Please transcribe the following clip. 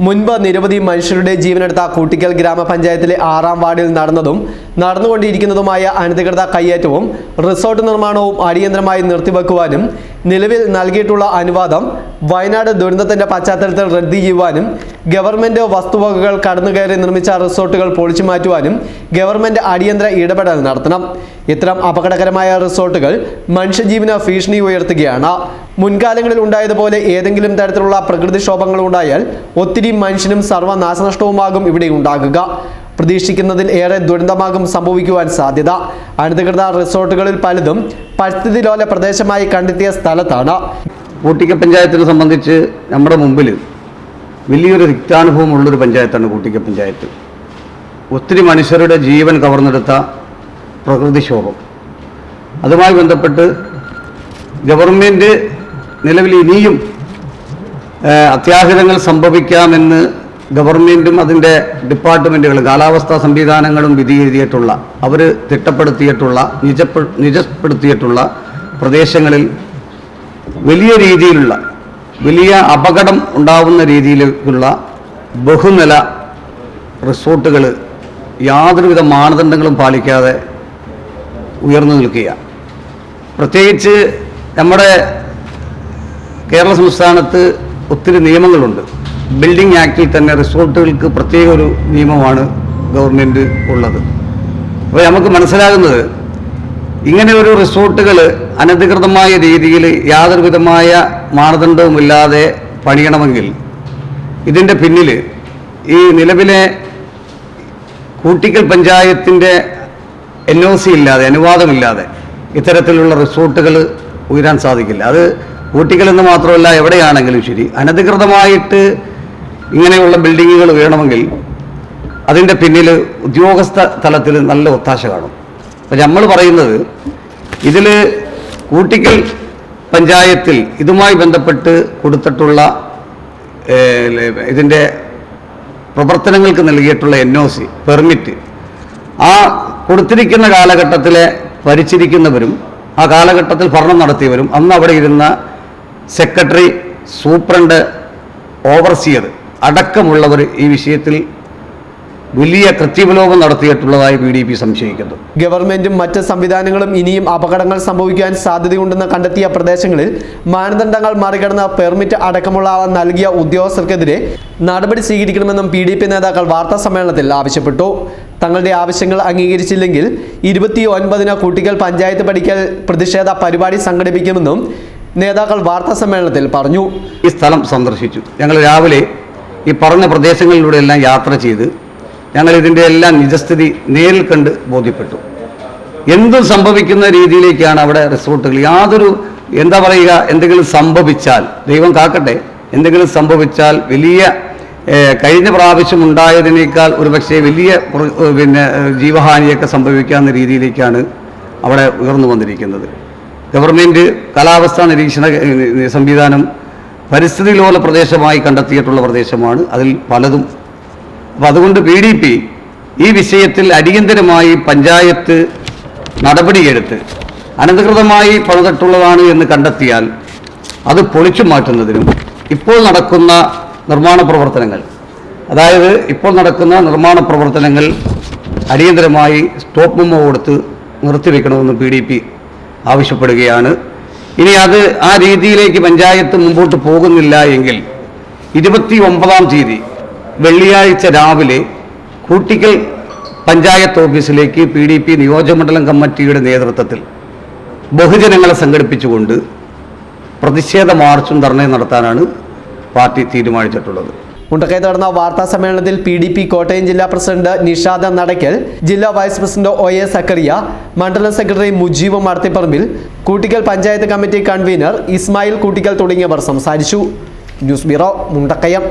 മുൻപ് നിരവധി മനുഷ്യരുടെ ജീവനെടുത്ത കൂട്ടിക്കൽ ഗ്രാമപഞ്ചായത്തിലെ ആറാം വാർഡിൽ നടന്നതും നടന്നുകൊണ്ടിരിക്കുന്നതുമായ അനധികൃത കയ്യേറ്റവും റിസോർട്ട് നിർമ്മാണവും അടിയന്തരമായി നിർത്തിവെക്കുവാനും നിലവിൽ നൽകിയിട്ടുള്ള അനുവാദം വയനാട് ദുരന്തത്തിന്റെ പശ്ചാത്തലത്തിൽ റദ്ദ് ചെയ്യുവാനും ഗവൺമെന്റ് വസ്തുവകകൾ കടന്നുകയറി നിർമ്മിച്ച റിസോർട്ടുകൾ പൊളിച്ചു മാറ്റുവാനും ഗവൺമെന്റ് അടിയന്തര ഇടപെടൽ നടത്തണം. ഇത്തരം അപകടകരമായ റിസോർട്ടുകൾ മനുഷ്യജീവന ഭീഷണി ഉയർത്തുകയാണ്. മുൻകാലങ്ങളിൽ ഉണ്ടായതുപോലെ ഏതെങ്കിലും തരത്തിലുള്ള പ്രകൃതിക്ഷോഭങ്ങൾ ഉണ്ടായാൽ ഒത്തിരി മനുഷ്യനും സർവനാശനഷ്ടവുമാകും ഇവിടെ ഉണ്ടാകുക. പ്രതീക്ഷിക്കുന്നതിൽ ഏറെ ദുരന്തമാകും സംഭവിക്കുവാൻ സാധ്യത. അനധികൃത റിസോർട്ടുകളിൽ പലതും പരിസ്ഥിതി ലോല പ്രദേശമായി കണ്ടെത്തിയ സ്ഥലത്താണ്. കൂട്ടിക്ക പഞ്ചായത്തിനെ സംബന്ധിച്ച് നമ്മുടെ മുമ്പിൽ വലിയൊരു രക്താനുഭവമുള്ളൊരു പഞ്ചായത്താണ് കൂട്ടിക്ക പഞ്ചായത്ത് ഒത്തിരി മനുഷ്യരുടെ ജീവൻ കവർന്നെടുത്ത പ്രകൃതിക്ഷോഭം. അതുമായി ബന്ധപ്പെട്ട് ഗവൺമെന്റ് നിലവിൽ ഇനിയും അത്യാഹിതങ്ങൾ സംഭവിക്കാമെന്ന് ഗവൺമെന്റും അതിന്റെ ഡിപ്പാർട്ട്മെന്റുകളും കാലാവസ്ഥാ സംവിധാനങ്ങളും വിധി എഴുതിയിട്ടുള്ള അവർ തിട്ടപ്പെടുത്തിയിട്ടുള്ള നിജപ്പെ നിജപ്പെടുത്തിയിട്ടുള്ള പ്രദേശങ്ങളിൽ വലിയ രീതിയിലുള്ള വലിയ അപകടം ഉണ്ടാവുന്ന രീതിയിലേക്കുള്ള ബഹുനില റിസോർട്ടുകൾ യാതൊരുവിധ മാനദണ്ഡങ്ങളും പാലിക്കാതെ ഉയർന്നു നിൽക്കുക. പ്രത്യേകിച്ച് നമ്മുടെ കേരള സംസ്ഥാനത്ത് ഒത്തിരി നിയമങ്ങളുണ്ട്. ബിൽഡിംഗ് ആക്ടിൽ തന്നെ റിസോർട്ടുകൾക്ക് പ്രത്യേക ഒരു നിയമമാണ് ഗവൺമെന്റ് ഉള്ളത്. അപ്പോൾ നമുക്ക് മനസ്സിലാകുന്നത് ഇങ്ങനെ ഒരു റിസോർട്ടുകൾ അനധികൃതമായ രീതിയിൽ യാതൊരു വിധമായ മാനദണ്ഡവുമില്ലാതെ പണിയണമെങ്കിൽ ഇതിന്റെ പിന്നിൽ ഈ നിലവിലെ കൂട്ടിക്കൽ പഞ്ചായത്തിന്റെ എൻ ഒ സി ഇല്ലാതെ അനുവാദമില്ലാതെ ഇത്തരത്തിലുള്ള റിസോർട്ടുകൾ ഉയരാൻ സാധിക്കില്ല. അത് കൂട്ടിക്കൽ എന്ന് മാത്രമല്ല എവിടെയാണെങ്കിലും ശരി അനധികൃതമായിട്ട് ഇങ്ങനെയുള്ള ബിൽഡിങ്ങുകൾ ഉയരണമെങ്കിൽ അതിന്റെ പിന്നിൽ ഉദ്യോഗസ്ഥ തലത്തിൽ നല്ല ഒത്താശ കാണും. അപ്പം നമ്മൾ പറയുന്നത് ഇതിൽ കൂട്ടിക്കൽ പഞ്ചായത്തിൽ ഇതുമായി ബന്ധപ്പെട്ട് കൊടുത്തിട്ടുള്ള ഇതിന്റെ പ്രവർത്തനങ്ങൾക്ക് നൽകിയിട്ടുള്ള എൻ ഒ സി പെർമിറ്റ് ആ കൊടുത്തിരിക്കുന്ന കാലഘട്ടത്തിലെ ഭരിച്ചിരിക്കുന്നവരും ആ കാലഘട്ടത്തിൽ ഭരണം നടത്തിയവരും അന്ന് അവിടെ ഇരുന്ന സെക്രട്ടറി സൂപ്രണ്ട് ഓവർസിയർ അടക്കമുള്ളവർ ഈ വിഷയത്തിൽ വലിയ കൃത്യവിലോപം നടത്തിയിട്ടുള്ളതായി പി ഡി പി സംശയിക്കുന്നു. ഗവൺമെന്റും മറ്റ് സംവിധാനങ്ങളും ഇനിയും അപകടങ്ങൾ സംഭവിക്കാൻ സാധ്യതയുണ്ടെന്ന് കണ്ടെത്തിയ പ്രദേശങ്ങളിൽ മാനദണ്ഡങ്ങൾ മറികടന്ന് പെർമിറ്റ് അടക്കമുള്ള നൽകിയ ഉദ്യോഗസ്ഥർക്കെതിരെ നടപടി സ്വീകരിക്കണമെന്നും പി ഡി പി നേതാക്കൾ വാർത്താ സമ്മേളനത്തിൽ ആവശ്യപ്പെട്ടു. തങ്ങളുടെ ആവശ്യങ്ങൾ അംഗീകരിച്ചില്ലെങ്കിൽ ഇരുപത്തി ഒൻപതിന് കുട്ടികൾ പഞ്ചായത്ത് പഠിക്കൽ പ്രതിഷേധ പരിപാടി സംഘടിപ്പിക്കുമെന്നും നേതാക്കൾ വാർത്താ സമ്മേളനത്തിൽ പറഞ്ഞു. ഈ സ്ഥലം സന്ദർശിച്ചു. ഞങ്ങൾ രാവിലെ ഈ പറഞ്ഞ പ്രദേശങ്ങളിലൂടെ എല്ലാം യാത്ര ചെയ്ത് ഞങ്ങൾ ഇതിന്റെ എല്ലാം നിജസ്ഥിതി നേരിൽ കണ്ട് ബോധ്യപ്പെട്ടു. എന്തും സംഭവിക്കുന്ന രീതിയിലേക്കാണ് അവിടെ റിസോർട്ടുകൾ. യാതൊരു എന്താ പറയുക എന്തെങ്കിലും സംഭവിച്ചാൽ ദൈവം കാക്കട്ടെ എന്തെങ്കിലും സംഭവിച്ചാൽ വലിയ കഴിഞ്ഞ പ്രാവശ്യം ഉണ്ടായതിനേക്കാൾ ഒരു പക്ഷേ വലിയ പിന്നെ ജീവഹാനിയൊക്കെ സംഭവിക്കാവുന്ന രീതിയിലേക്കാണ് അവിടെ ഉയർന്നു വന്നിരിക്കുന്നത്. ഗവൺമെന്റ് കാലാവസ്ഥാ നിരീക്ഷണ സംവിധാനം പരിസ്ഥിതി ലോല പ്രദേശമായി കണ്ടെത്തിയിട്ടുള്ള പ്രദേശമാണ്. അതിൽ പലതും അപ്പം അതുകൊണ്ട് പി ഡി പി ഈ വിഷയത്തിൽ അടിയന്തരമായി പഞ്ചായത്ത് നടപടിയെടുത്ത് അനധികൃതമായി പണിതിട്ടുള്ളതാണ് എന്ന് കണ്ടെത്തിയാൽ അത് പൊളിച്ചു മാറ്റുന്നതിനും ഇപ്പോൾ നടക്കുന്ന നിർമ്മാണ പ്രവർത്തനങ്ങൾ അതായത് ഇപ്പോൾ നടക്കുന്ന നിർമ്മാണ പ്രവർത്തനങ്ങൾ അടിയന്തരമായി സ്റ്റോപ്പ് മെമ്മോ കൊടുത്ത് നിർത്തിവെക്കണമെന്ന് പി ഡി പി ആവശ്യപ്പെടുകയാണ്. ഇനി അത് ആ രീതിയിലേക്ക് പഞ്ചായത്ത് മുമ്പോട്ട് പോകുന്നില്ല എങ്കിൽ ഇരുപത്തി ഒമ്പതാം തീയതി വെള്ളിയാഴ്ച രാവിലെ കൂട്ടിക്കൽ പഞ്ചായത്ത് ഓഫീസിലേക്ക് പി ഡി പി നിയോജകമണ്ഡലം കമ്മിറ്റിയുടെ നേതൃത്വത്തിൽ ബഹുജനങ്ങളെ സംഘടിപ്പിച്ചുകൊണ്ട് പ്രതിഷേധ മാർച്ചും ധർണയും നടത്താനാണ് പാർട്ടി തീരുമാനിച്ചിട്ടുള്ളത്. മുണ്ടക്കയത്ത് നടന്ന വാർത്താ സമ്മേളനത്തിൽ പി ഡി പി കോട്ടയം ജില്ലാ പ്രസിഡന്റ് നിഷാദ നടക്കൽ ജില്ലാ vice president O A Zakariya മണ്ഡലം secretary Mujeeb Madathipparambil Koottickal panchayat committee convener Ismail Koottickal തുടങ്ങിയവർ സംസാരിച്ചു. News bureau Mundakayam.